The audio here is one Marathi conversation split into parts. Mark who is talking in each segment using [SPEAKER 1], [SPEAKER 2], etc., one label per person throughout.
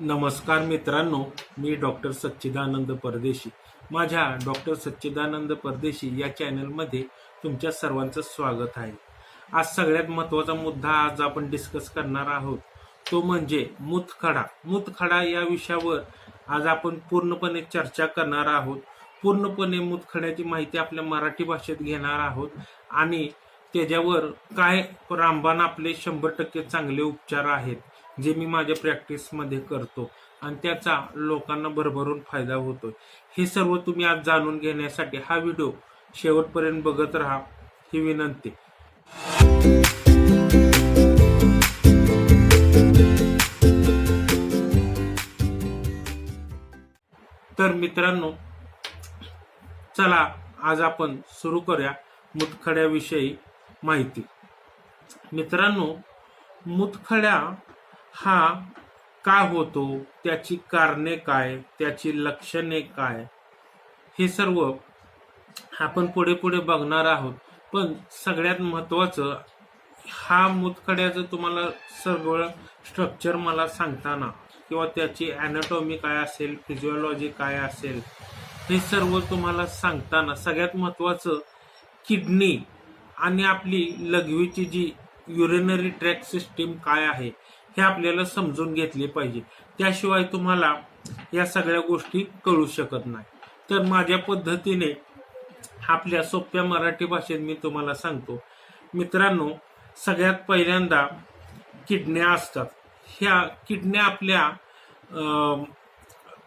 [SPEAKER 1] नमस्कार मित्रांनो मी डॉक्टर सच्चिदानंद परदेशी. माझ्या डॉक्टर सच्चिदानंद परदेशी या चॅनलमध्ये तुमच्या सर्वांचं स्वागत आहे. आज सगळ्यात महत्त्वाचा मुद्दा आज आपण डिस्कस करणार आहोत. तो म्हणजे मुतखडा. मुतखडा या विषयावर आज आपण पूर्णपणे चर्चा करणार आहोत. पूर्णपणे मुतखड्याची माहिती आपल्या मराठी भाषेत घेणार आहोत आणि त्याच्यावर काय रामबाण आपले शंभर टक्के चांगले उपचार आहेत. जे मी माझ्या प्रॅक्टिसमध्ये करतो. आणि त्याचा लोकांना भरभरून फायदा होतोय. हे सर्व तुम्ही आज जाणून घेण्यासाठी हा व्हिडिओ शेवटपर्यंत बघत राहा. ही विनंती. तर मित्रांनो चला आज आपण सुरू करूया मुतखड्याविषयी माहिती. मित्रांनो मुतखड्या हा का होतो त्याची कारणे काय त्याची लक्षणे काय हे सर्व आपण पुढे पुढे बघणार आहोत. पण सगळ्यात महत्वाचं हा मुतखड्याचं तुम्हाला सगळं स्ट्रक्चर मला सांगताना किंवा त्याची अॅनाटॉमी काय असेल फिजिओलॉजी काय असेल हे सर्व तुम्हाला सांगताना सगळ्यात महत्वाचं किडनी आणि आपली लघवीची जी युरिनरी ट्रॅक सिस्टीम काय आहे हे आपल्याला समजून घेतले पाहिजे. त्याशिवाय तुम्हाला या सगळ्या गोष्टी कळू शकत नाही. तर माझ्या पद्धतीने आपल्या सोप्या मराठी भाषेत मी तुम्हाला सांगतो. मित्रांनो सगळ्यात पहिल्यांदा किडन्या असतात. ह्या किडन्या आपल्या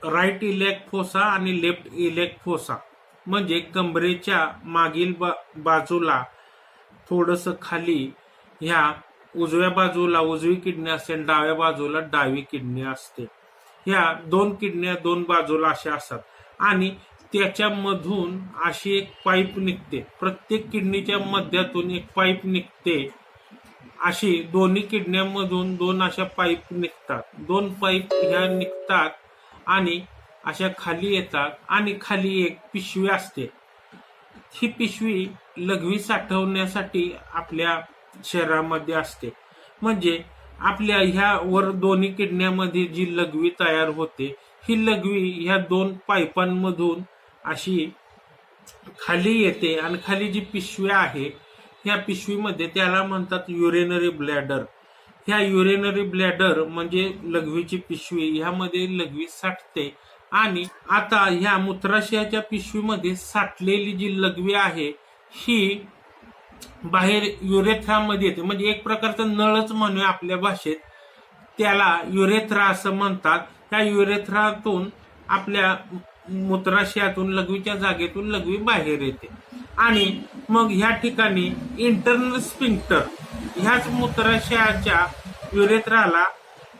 [SPEAKER 1] राईट इलेक्ट फोसा आणि लेफ्ट इलेक्ट फोसा म्हणजे कमरेच्या मागील बा बाजूला थोडंसं खाली ह्या उजव्या बाजूला उजवी किडनी असते आणि डाव्या बाजूला डावी किडनी असते. ह्या दोन किडन्या दोन बाजूला अशा असतात. आणि त्याच्यामधून अशी एक पाईप निघते. प्रत्येक किडनीच्या मध्यातून एक पाईप निघते. अशी दोन्ही किडन्यांमधून दोन अशा पाईप निघतात. दोन पाईप ह्या निघतात आणि अशा खाली येतात आणि खाली एक पिशवी असते. ही पिशवी लघवी साठवण्यासाठी आपल्या शरीरामध्ये असते. म्हणजे आपल्या ह्या वर दोन्ही किडण्यामध्ये जी लघवी तयार होते ही लघवी ह्या दोन पाईपांमधून अशी खाली येते आणि खाली जी पिशवी आहे ह्या पिशवीमध्ये त्याला म्हणतात युरेनरी ब्लॅडर ह्या युरेनरी ब्लॅडर म्हणजे लघवीची पिशवी ह्यामध्ये लघवी साठते आणि आता ह्या मूत्राशयाच्या पिशवीमध्ये साठलेली जी लघवी आहे ही बाहेर युरेथ्रामध्ये येते. म्हणजे एक प्रकारचा नळच म्हणूया आपल्या भाषेत. त्याला युरेथ्रा असं म्हणतात. त्या युरेथ्रातून आपल्या मूत्राशयातून लघवीच्या जागेतून लघवी बाहेर येते. आणि मग ह्या ठिकाणी इंटरनल स्पिंक्टर ह्याच मूत्राशयाच्या युरेथ्राला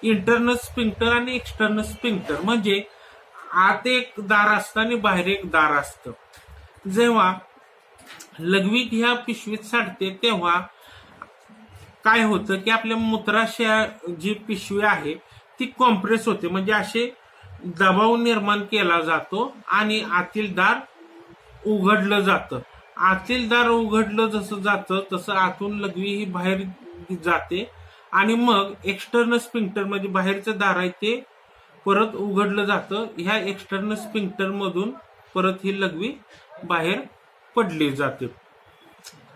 [SPEAKER 1] इंटरनल स्पिंक्टर आणि एक्सटर्नल स्पिंक्टर म्हणजे आत एक दार असतं आणि बाहेर एक दार असतं. जेव्हा लघवीत ह्या पिशवीत साठते तेव्हा काय होतं की आपल्या मूत्राशया जी पिशवी आहे ती कॉम्प्रेस होते. म्हणजे असे दबाव निर्माण केला जातो आणि आतील दार उघडलं जातं. आतील दार उघडलं जसं जातं तसं आतून लघवी ही बाहेर जाते आणि मग एक्सटर्नल स्पिंक्टर म्हणजे बाहेरचं दार आहे ते परत उघडलं जातं. ह्या एक्सटर्नल स्पिंक्टर मधून परत ही लघवी बाहेर पडली जाते.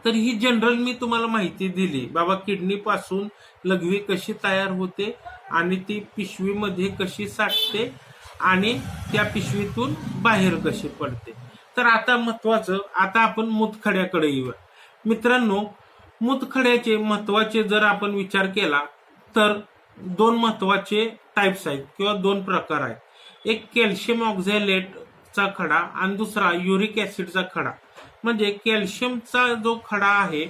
[SPEAKER 1] तर ही जनरल मी तुम्हाला माहिती दिली. बाबा किडनी पासून लघवी कशी तयार होते आणि ती पिशवीमध्ये कशी साठते आणि त्या पिशवीतून बाहेर कशी पडते. तर आता महत्वाचं आता आपण मुतखड्याकडे येऊया. मित्रांनो मुतखड्याचे महत्त्वाचे जर आपण विचार केला तर दोन महत्त्वाचे टाईप्स आहेत किंवा दोन प्रकार आहेत. एक कॅल्शियम ऑक्झॅलेटचा खडा आणि दुसरा युरिक ऍसिडचा खडा. म्हणजे कॅल्शियमचा जो खडा आहे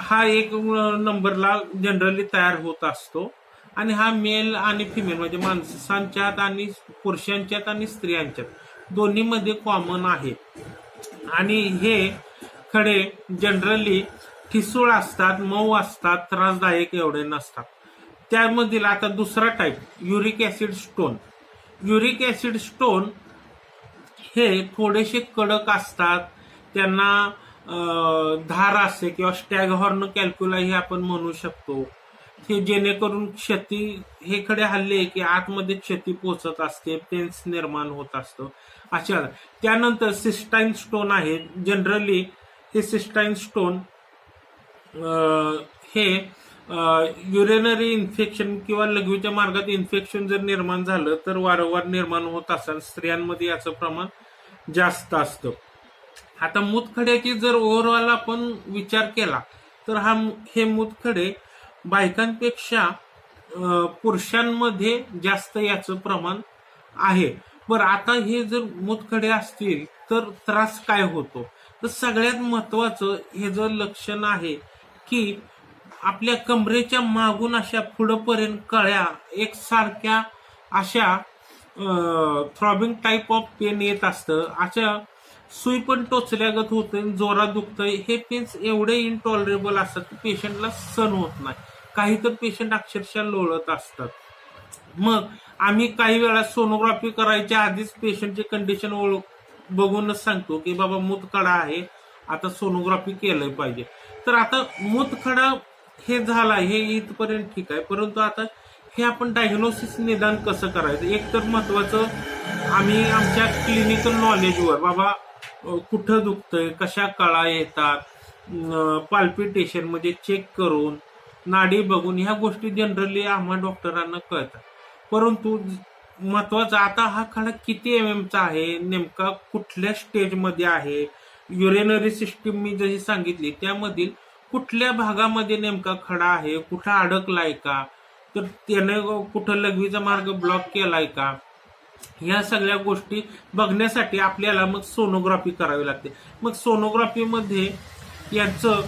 [SPEAKER 1] हा एक नंबरला जनरली तयार होत असतो. आणि हा मेल आणि फिमेल म्हणजे माणसांच्यात आणि पुरुषांच्यात आणि स्त्रियांच्यात दोन्हीमध्ये कॉमन आहे. आणि हे खडे जनरली ठिसूळ असतात मऊ असतात त्रासदायक एवढे नसतात. त्यामधील आता दुसरा type uric acid stone uric acid stone हे थोडेसे कडक असतात त्यांना धार असते किंवा स्टॅग हॉर्न कॅल्क्युला हे आपण म्हणू शकतो. हे जेणेकरून क्षती हे कडे हल्ले की आतमध्ये क्षती पोचत असते पेन्स निर्माण होत असतं. अशा त्यानंतर सिस्टाईन स्टोन आहे. जनरली हे सिस्टाईन स्टोन हे युरेनरी इन्फेक्शन किंवा लघवीच्या मार्गात इन्फेक्शन जर निर्माण झालं तर वारंवार निर्माण होत असेल. स्त्रियांमध्ये याचं प्रमाण जास्त असतं. आता मूतखड्याची जर ओव्हरऑल आपण विचार केला तर हा हे मूतखडे बायकांपेक्षा पुरुषांमध्ये जास्त याचं प्रमाण आहे. बरं आता हे जर मूतखडे असतील तर त्रास काय होतो? तर सगळ्यात महत्वाचं हे जर लक्षण आहे की आपल्या कमरेच्या मागून अशा पुढंपर्यंत कळ्या एकसारख्या अशा थ्रॉबिंग टाईप ऑफ पेन येत असतं. अशा सुई पण टोचल्यागत होते जोरात दुखतंय. हे पेन्स एवढे इनटॉलरेबल असतात की पेशंटला सण होत नाही. काही तर पेशंट अक्षरशः लोळत असतात. मग आम्ही काही वेळा सोनोग्राफी करायच्या आधीच पेशंटची कंडिशन ओळख बघूनच सांगतो की बाबा मूतखडा आहे. आता सोनोग्राफी केलं पाहिजे. तर आता मूतखडा हे झाला हे इथपर्यंत ठीक आहे. परंतु आता हे आपण डायग्नोसिस निदान कसं करायचं? एक तर महत्वाचं आम्ही आमच्या क्लिनिकल नॉलेजवर बाबा कुठं दुखतंय कशा कळा येतात पाल्पिटेशन म्हणजे चेक करून नाडी बघून ह्या गोष्टी जनरली आम्हा डॉक्टरांना कळतात. परंतु महत्त्वाचा आता हा खडा किती एम एमचा आहे नेमका कुठल्या स्टेजमध्ये आहे? युरेनरी सिस्टीम मी जशी सांगितली त्यामधील कुठल्या भागामध्ये नेमका खडा आहे कुठं अडकलाय का? तर त्याने कुठं लघवीचा मार्ग ब्लॉक केलाय का? ह्या सगळ्या गोष्टी बघण्यासाठी आपल्याला मग सोनोग्राफी करावी लागते. मग सोनोग्राफीमध्ये याचं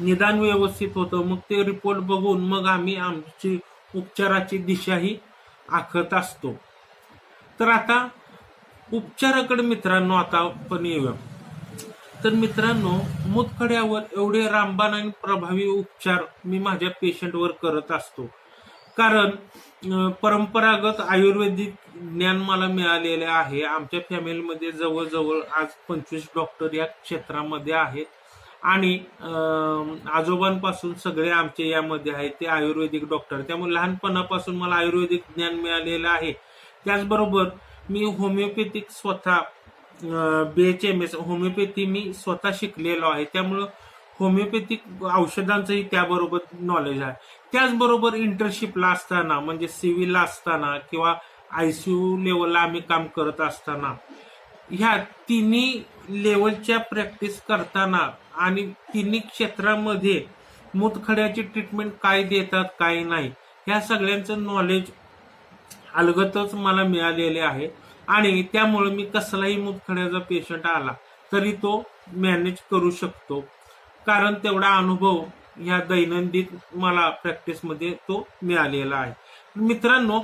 [SPEAKER 1] निदान व्यवस्थित होतं. मग ते रिपोर्ट बघून मग आम्ही आमची उपचाराची दिशाही आखत असतो. तर आता उपचाराकडे मित्रांनो आता आपण येऊया. तर मित्रांनो मूतखड्यावर एवढे रामबाण आणि प्रभावी उपचार मी माझ्या पेशंटवर करत असतो. कारण परंपरागत आयुर्वेदिक ज्ञान मला मिळालेले आहे. आमच्या फॅमिलीमध्ये जवळजवळ आज पंचवीस डॉक्टर या क्षेत्रामध्ये आहेत. आणि आजोबांपासून सगळे आमचे यामध्ये आहेत ते आयुर्वेदिक डॉक्टर त्यामुळे लहानपणापासून मला आयुर्वेदिक ज्ञान मिळालेलं आहे. त्याचबरोबर मी होमिओपॅथिक स्वतः B H M S homeopathy मी स्वतः शिकलेलो आहे. त्यामुळं होमिओपॅथिक औषधांचंही त्याबरोबर नॉलेज आहे. त्याचबरोबर इंटर्नशिपला असताना म्हणजे सिव्हिलला असताना किंवा आयसीयू लेवलला आम्ही काम करत असताना ह्या तिन्ही लेवलच्या प्रॅक्टिस करताना आणि तिन्ही क्षेत्रामध्ये मूतखड्याची ट्रीटमेंट काय देतात काय नाही ह्या सगळ्यांचं नॉलेज अलगतच मला मिळालेले आहे. आणि त्यामुळे मी कसलाही मूतखड्याचा पेशंट आला तरी तो मॅनेज करू शकतो. कारण तेवढा अनुभव ह्या दैनंदिन मला प्रॅक्टिसमध्ये तो मिळालेला आहे. मित्रांनो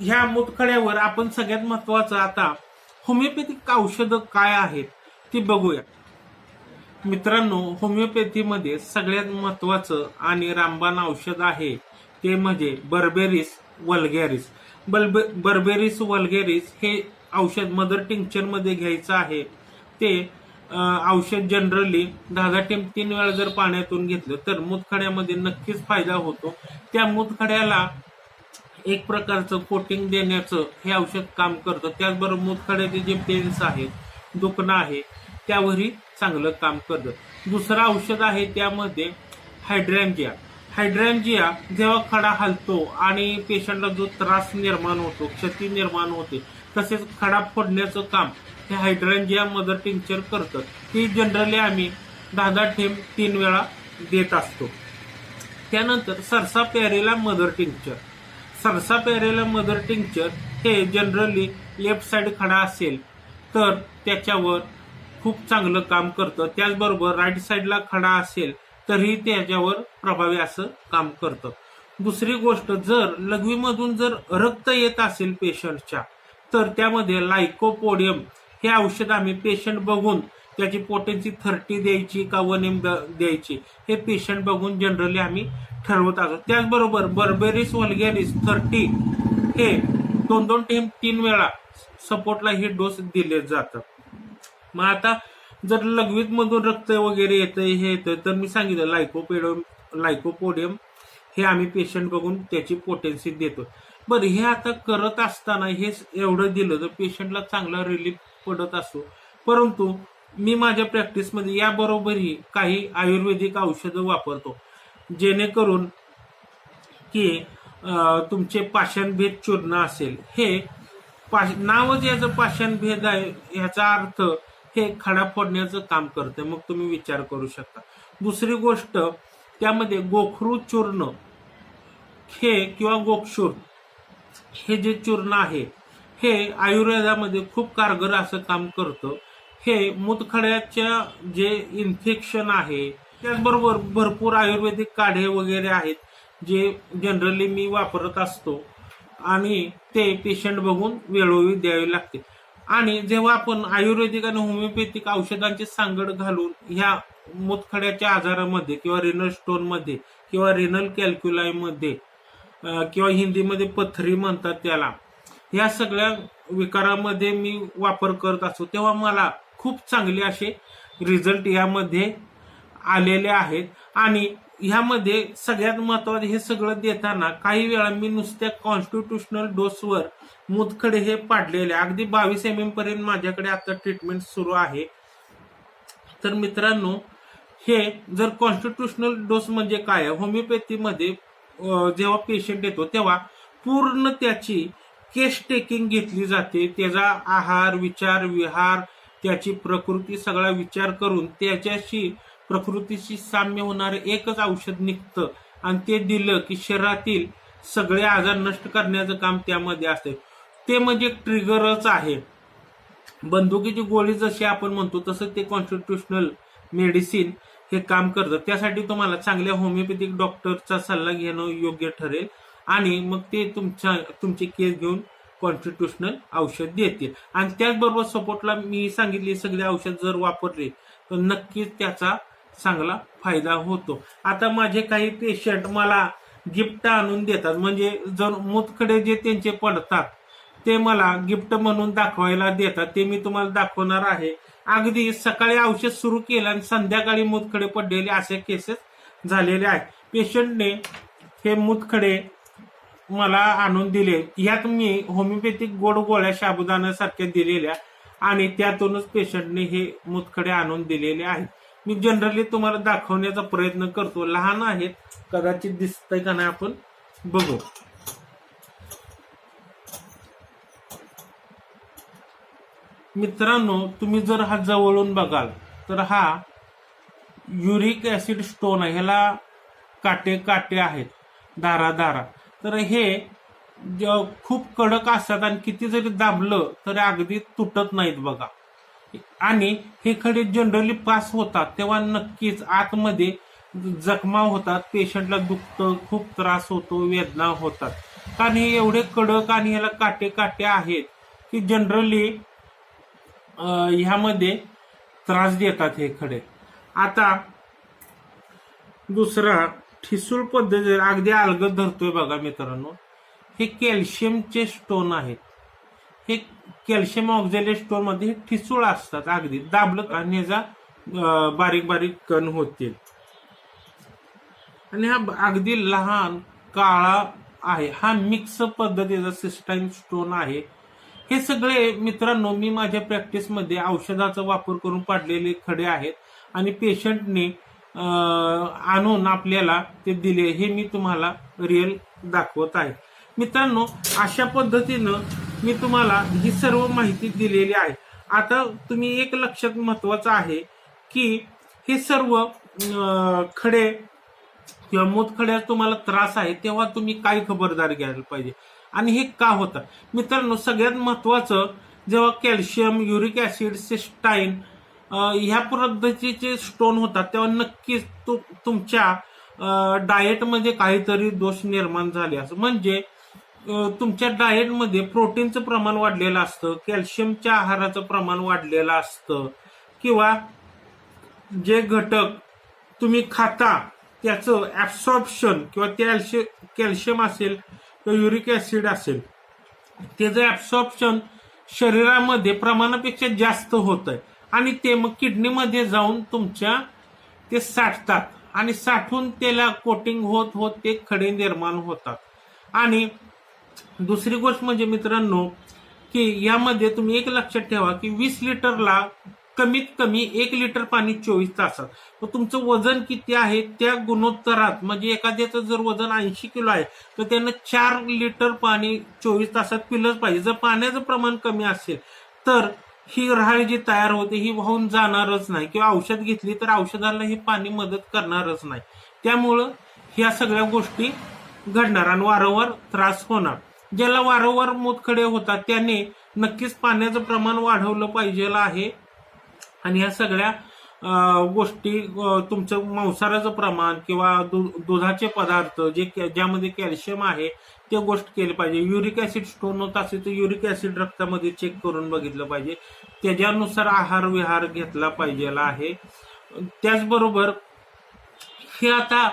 [SPEAKER 1] ह्या मुतखड्यावर आपण सगळ्यात महत्वाचं आता होमिओपॅथिक औषधं काय आहेत ती बघूया. मित्रांनो होमिओपॅथीमध्ये सगळ्यात महत्वाचं आणि रामबाण औषध आहे ते म्हणजे बर्बेरिस वल्गॅरिस बल्बे बर्बेरिस वल्गॅरिस हे औषध मदर टिंक्चरमध्ये घ्यायचं आहे. ते औषध जनरली दहा दहा टेम तीन वेळा जर पाण्यातून घेतलं तर मूतखड्यामध्ये नक्कीच फायदा होतो. त्या मूतखड्याला एक प्रकारचं कोटिंग देण्याचं हे औषध काम करतं. त्याचबरोबर मूतखड्याचे जे पेन्स आहेत दुखणं आहे त्यावरही चांगलं काम करतं. दुसरं औषध आहे त्यामध्ये हायड्रॅन्जिया हायड्रॅन्जिया जेव्हा खडा हलतो आणि पेशंटला जो त्रास निर्माण होतो क्षती निर्माण होते तसेच खडा फोडण्याचं काम हे हायड्रॅन्जिया मदर टिंक्चर करतं ती जनरली आम्ही दहा दहा थेंब तीन वेळा देत असतो. त्यानंतर सरसा प्यारेला मदर टिंक्चर सरसा प्यारेला मदर टिंक्चर हे जनरली लेफ्ट साईड खडा असेल तर त्याच्यावर खूप चांगलं काम करतं. त्याचबरोबर राईट साईडला खडा असेल तरीही त्याच्यावर प्रभावी असं काम करतं. दुसरी गोष्ट जर लघवीमधून जर रक्त येत असेल पेशंटच्या तर त्यामध्ये लायकोपोडियम हे औषध आम्ही पेशंट बघून त्याची पोटेन्सी थर्टी द्यायची का वन एम द्यायची हे पेशंट बघून जनरली आम्ही ठरवत असतो त्याचबरोबर बर्बेरिस वल्गॅरिस थर्टी हे दोन दोन टेम तीन वेळा सपोर्टला हे डोस दिले जातात. मग आता जर लघवीत मधून रक्त वगैरे येतं हे येतं तर मी सांगितलं लायकोपेडियम लायकोपोडियम हे आम्ही पेशंट बघून त्याची पोटेन्सी देतो बरं हे आता करत असताना हे एवढं दिलं तर पेशंटला चांगला रिलीफ पडत असतो परंतु मी माझ्या प्रॅक्टिसमध्ये याबरोबरही काही आयुर्वेदिक औषधं वापरतो. जेणेकरून की तुमचे पाषाणभेद चूर्ण असेल. हे पाश नावच याचं पाषाणभेद आहे ह्याचा अर्थ हे खडा फोडण्याचं काम करतं मग तुम्ही विचार करू शकता. दुसरी गोष्ट त्यामध्ये गोखरू चूर्ण हे किंवा गोक्षूर हे जे चूर्ण आहे हे आयुर्वेदामध्ये खूप कारगर असं काम करतं. हे मूतखड्याच्या जे इन्फेक्शन आहे त्याचबरोबर भरपूर आयुर्वेदिक काढे वगैरे आहेत जे जनरली मी वापरत असतो. आणि ते पेशंट बघून वेळोवेळी द्यावे लागते. आणि जेव्हा आपण आयुर्वेदिक आणि होमिओपॅथिक औषधांची सांगड घालून ह्या मूतखड्याच्या आजारामध्ये किंवा रिनल स्टोनमध्ये किंवा रिनल कॅल्क्युलायमध्ये किंवा हिंदीमध्ये पथरी म्हणतात त्याला ह्या सगळ्या विकारामध्ये मी वापर करत असतो. तेव्हा मला खूप चांगले असे रिझल्ट यामध्ये आलेले आहेत. आणि ह्यामध्ये सगळ्यात महत्वाचं हे सगळं देताना काही वेळा मी नुसत्या कॉन्स्टिट्युशनल डोसवर मुतखडे हे पाडलेले. अगदी बावीस एम एम पर्यंत माझ्याकडे आता ट्रीटमेंट सुरू आहे. तर मित्रांनो हे जर कॉन्स्टिट्युशनल डोस म्हणजे काय? होमिओपॅथीमध्ये जेव्हा पेशंट येतो तेव्हा पूर्ण त्याची केस टेकिंग घेतली जाते. त्याचा आहार विचार विहार त्याची प्रकृती सगळा विचार करून त्याच्याशी प्रकृतीशी साम्य होणारे एकच औषध निघतं. आणि ते दिलं की शरीरातील सगळे आजार नष्ट करण्याचं काम त्यामध्ये असते. ते म्हणजे ट्रिगरच आहे. बंदुकीची गोळी जशी आपण म्हणतो तसं ते कॉन्स्टिट्युशनल मेडिसिन हे काम करतं. त्यासाठी तुम्हाला चांगल्या होमिओपॅथिक डॉक्टरचा सल्ला घेणं योग्य ठरेल. आणि मग ते तुमच्या तुमची केस घेऊन कॉन्स्टिट्युशनल औषध देतील. आणि त्याचबरोबर सपोर्टला मी सांगितली सगळे औषध जर वापरले तर नक्कीच त्याचा चांगला फायदा होतो. आता माझे काही पेशंट मला गिफ्ट आणून देतात. म्हणजे जर मुतखडे जे त्यांचे पडतात ते मला गिफ्ट म्हणून दाखवायला देतात. ते मी तुम्हाला दाखवणार आहे. अगदी सकाळी औषध सुरू केलं आणि संध्याकाळी मुतखडे पडलेले असे केसेस झालेले आहेत. पेशंटने हे मुतखडे मला आणून दिले. यात मी होमिओपॅथिक गोड गोळ्या साबुदाण्यासारख्या दिलेल्या आणि त्यातूनच पेशंटने हे मुतखडे आणून दिलेले आहेत. मी जनरली तुम्हाला दाखवण्याचा प्रयत्न करतो. लहान आहेत. कदाचित दिसतंय का नाही आपण? बघू. मित्रांनो तुम्ही जर हा जवळून बघाल तर हा युरिक ऍसिड स्टोन आहे. ह्याला काटे काटे आहेत. दारा दारा तर हे ज- खूप कडक असतात आणि किती जरी दाबलं तरी अगदी तुटत नाहीत बघा. आणि हे खडे जनरली पास होतात तेव्हा नक्कीच आतमध्ये जखमा होतात पेशंटला दुखतं खूप त्रास होतो वेदना होतात. कारण हे एवढे कडक आणि याला काटे काटे आहेत की जनरली ह्यामध्ये त्रास देतात हे खडे. आता दुसरा ठिसूळ पद्धती अगदी अलगद धरतोय बघा मित्रांनो. हे कॅल्शियमचे स्टोन आहेत. हे कॅल्शियम ऑक्झॅलेट स्टोनमध्ये हे ठिसूळ असतात अगदी. दाबलं आणि ह्याचा बारीक बारीक कण होतील. आणि हा अगदी लहान काळा आहे. हा मिक्स पद्धतीचा सिस्टाईन स्टोन आहे. हे सगळे मित्रांनो मी माझ्या प्रॅक्टिसमध्ये औषधाचा वापर करून पाडलेले खडे आहेत. आणि पेशंटने आणून आपल्याला ते दिले हे मी तुम्हाला रिअल दाखवत आहे. मित्रांनो अशा पद्धतीनं मी तुम्हाला ही सर्व माहिती दिलेली आहे. आता तुम्ही एक लक्षात महत्वाचं आहे की हे सर्व खडे किंवा मूतखड्यात तुम्हाला त्रास आहे तेव्हा तुम्ही काय खबरदारी घ्यायला पाहिजे. आणि हे का होतं? मित्रांनो सगळ्यात महत्वाचं जेव्हा कॅल्शियम युरिक ऍसिड सिस्टाईन ह्या पद्धतीचे स्टोन होतात तेव्हा नक्कीच तु, तुमच्या डाएटमध्ये काहीतरी दोष निर्माण झाले असं. म्हणजे तुमच्या डाएटमध्ये प्रोटीनचं प्रमाण वाढलेलं असतं कॅल्शियमच्या आहाराचं प्रमाण वाढलेलं असतं किंवा जे घटक तुम्ही खाता त्याचं ऍब्सॉर्प्शन किंवा कॅल्शि कॅल्शियम असेल किंवा युरिक ऍसिड असेल त्याचं ऍब्सॉर्प्शन शरीरामध्ये प्रमाणापेक्षा जास्त होत आहे आणि ते मग किडनीमध्ये जाऊन तुमच्या ते साठतात. आणि साठून त्याला कोटिंग होत होत ते खडे निर्माण होतात. आणि दुसरी गोष्ट म्हणजे मित्रांनो की यामध्ये तुम्ही एक लक्षात ठेवा की वीस लिटरला कमीत कमी एक लिटर पाणी चोवीस तासात. मग तुमचं वजन किती आहे त्या गुणोत्तरात म्हणजे एखाद्याचं जर वजन ऐंशी किलो आहे तर त्यानं चार लिटर पाणी चोवीस तासात पिलंच पाहिजे. जर पाण्याचं प्रमाण कमी असेल तर ही राळ जी तयार होते ही वाहून जाणारच नाही. किंवा औषध घेतली तर औषधाला ही पाणी मदत करणारच नाही. त्यामुळं ह्या सगळ्या गोष्टी घडणार आणि वारंवार त्रास होणार. ज्याला वारंवार मोतखडे होतात त्याने नक्कीच पाण्याचं प्रमाण वाढवलं पाहिजे आहे. आणि ह्या सगळ्या गोष्टी तुमचं मांसाहाराचं प्रमाण किंवा दु- दुधाचे पदार्थ जे कॅ- ज्यामध्ये कॅल्शियम आहे ते गोष्ट केली पाहिजे. युरिक ऍसिड स्टोन होत असेल तर युरिक ऍसिड रक्तामध्ये चेक करून बघितलं पाहिजे. त्याच्यानुसार आहार विहार घेतला पाहिजे आहे. त्याचबरोबर हे आता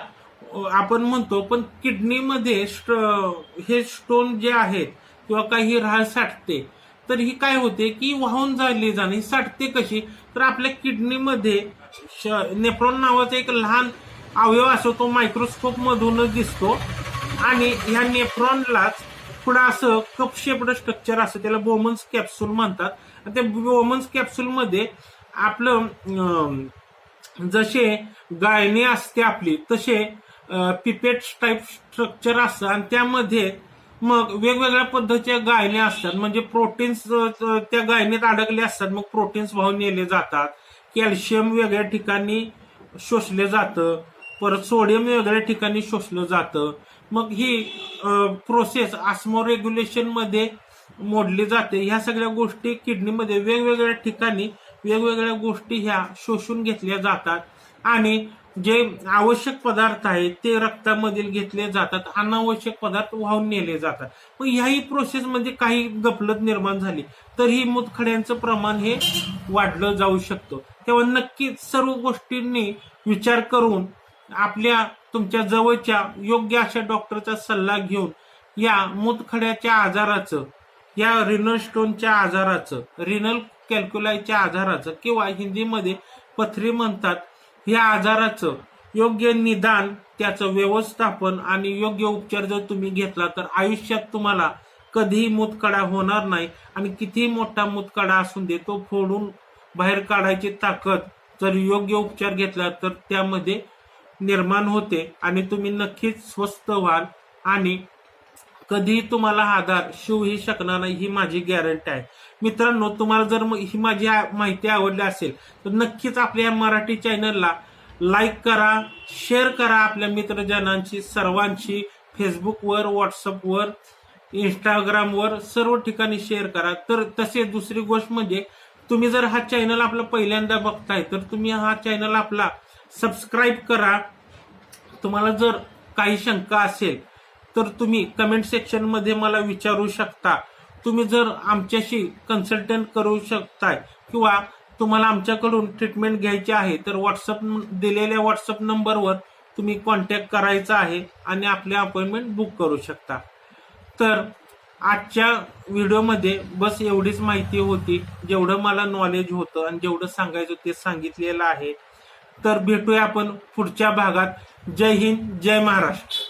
[SPEAKER 1] आपण म्हणतो पण किडनीमध्ये स्ट- हे स्टोन जे आहेत किंवा काही राळ साठते तर ही काय होते की वाहून झाली जाणे ही साठते कशी? तर आपल्या किडनीमध्ये श- नेफ्रॉन नावाचा एक लहान अवयव असतो तो मायक्रोस्कोप मधूनच दिसतो. आणि ह्या नेफ्रॉनलाच पुढं असं कप शेपड स्ट्रक्चर असतं त्याला बोमन्स कॅप्सूल म्हणतात. त्या बोमन्स कॅप्सूलमध्ये आपलं जसे गायने असते आपली तसे पिपेट टाईप स्ट्रक्चर असतं आणि त्यामध्ये मग वेगवेगळ्या पद्धतीच्या गायने असतात. म्हणजे प्रोटीन्स त्या गायनेत अडकले असतात. मग प्रोटीन्स वाहून नेले जातात. कॅल्शियम वेगळ्या ठिकाणी शोषले जातं. परत सोडियम वेगळ्या ठिकाणी शोषलं जातं. मग ही प्रोसेस आस्मो रेग्युलेशनमध्ये मोडली जाते. ह्या सगळ्या गोष्टी किडनीमध्ये वेगवेगळ्या ठिकाणी वेगवेगळ्या गोष्टी ह्या शोषून घेतल्या जातात. आणि जे आवश्यक पदार्थ आहेत ते रक्तामधील घेतले जातात. अनावश्यक पदार्थ वाहून नेले जातात. मग ह्याही प्रोसेसमध्ये काही गफलत निर्माण झाली. तर ही मूतखड्यांचं प्रमाण हे वाढलं जाऊ शकतं. तेव्हा नक्कीच सर्व गोष्टींनी विचार करून आपल्या तुमच्या जवळच्या योग्य अशा डॉक्टरचा सल्ला घेऊन या मूतखड्याच्या आजाराचं या रिनल स्टोनच्या आजाराचं रिनल कॅल्क्युलायच्या आजाराचं किंवा हिंदीमध्ये पथरी म्हणतात या आजाराचं योग्य निदान त्याचं व्यवस्थापन आणि योग्य उपचार जर तुम्ही घेतला तर आयुष्यात तुम्हाला कधीही मूतकडा होणार नाही आणि कितीही मोठा मूतकडा असून दे तो फोडून बाहेर काढायची ताकद जर योग्य उपचार घेतला तर त्यामध्ये निर्माण होते आणि तुम्ही नक्कीच स्वस्त व्हाल. आणि कधीही तुम्हाला हा आधार शिवही शकणार नाही ही माझी गॅरंटी आहे. मित्रांनो तुम्हाला जर म- ही माझी माहिती आवडली असेल तर नक्कीच आपल्या या मराठी चॅनलला लाईक करा शेअर करा आपल्या मित्रजनांशी सर्वांशी फेसबुकवर व्हॉट्सअपवर इंस्टाग्रामवर सर्व ठिकाणी शेअर करा. तर तसे दुसरी गोष्ट म्हणजे तुम्ही जर हा चॅनल आपला पहिल्यांदा बघताय तर तुम्ही हा चॅनल आपला सबस्क्राईब करा. तुम्हाला जर काही शंका असेल तर तुम्ही कमेंट सेक्शनमध्ये मला विचारू शकता. तुम्ही जर आमच्याशी कन्सल्टंट करू शकताय किंवा तुम्हाला आमच्याकडून ट्रीटमेंट घ्यायची आहे तर व्हॉट्सअप दिलेल्या व्हॉट्सअप नंबरवर तुम्ही कॉन्टॅक्ट करायचा आहे आणि आपले अपॉइंटमेंट बुक करू शकता. तर आजच्या व्हिडिओमध्ये बस एवढीच माहिती होती. जेवढं मला नॉलेज होतं आणि जेवढं सांगायचं ते सांगितलेलं आहे. तर भेटूया आपण पुढच्या भागात. जय हिंद जय महाराष्ट्र.